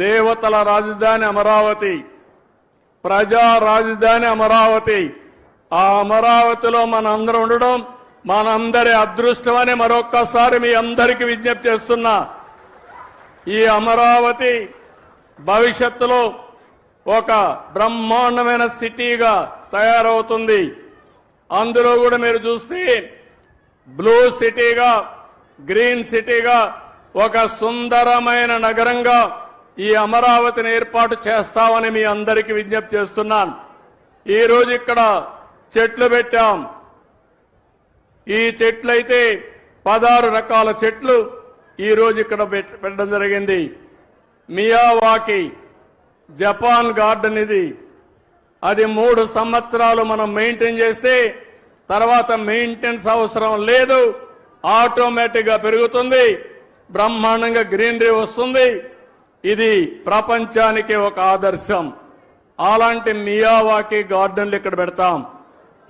దేవతల రాజధాని అమరావతి ప్రజా రాజధాని అమరావతి. ఆ అమరావతిలో మనందరం ఉండడం మనందరి అదృష్టమని మరొక్కసారి మీ అందరికీ విజ్ఞప్తి చేస్తున్నా. ఈ అమరావతి భవిష్యత్తులో ఒక బ్రహ్మాండమైన సిటీగా తయారవుతుంది. అందులో కూడా మీరు చూస్తే బ్లూ సిటీగా గ్రీన్ సిటీగా ఒక సుందరమైన నగరంగా ఈ అమరావతిని ఏర్పాటు చేస్తామని మీ అందరికీ విజ్ఞప్తి చేస్తున్నాను. ఈ రోజు ఇక్కడ చెట్లు పెట్టాం. ఈ చెట్లు అయితే పదహారు రకాల చెట్లు ఈ రోజు ఇక్కడ పెట్టడం జరిగింది. మియావాకి జపాన్ గార్డెన్ ఇది. అది మూడు సంవత్సరాలు మనం మెయింటైన్ చేస్తే తర్వాత మెయింటెనెన్స్ అవసరం లేదు. ఆటోమేటిక్గా పెరుగుతుంది. బ్రహ్మాండంగా గ్రీనరీ వస్తుంది. ఇది ప్రపంచానికి ఒక ఆదర్శం. అలాంటి మియావాకి గార్డెన్లు ఇక్కడ పెడతాం.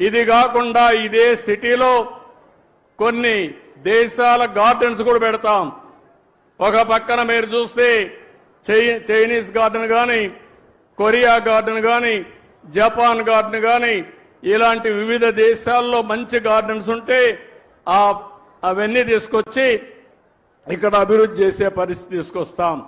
ఇది కాకుండా ఇదే సిటీలో కొన్ని దేశాల గార్డెన్స్ కూడా పెడతాం. ఒక పక్కన మీరు చూస్తే చై- చైనీస్ గార్డెన్ కానీ కొరియా గార్డెన్ కానీ జపాన్ గార్డెన్ కానీ ఇలాంటి వివిధ దేశాల్లో మంచి గార్డెన్స్ ఉంటే ఆ అవన్నీ తీసుకొచ్చి ఇక్కడ అభివృద్ధి చేసే పరిస్థితి తీసుకొస్తాం.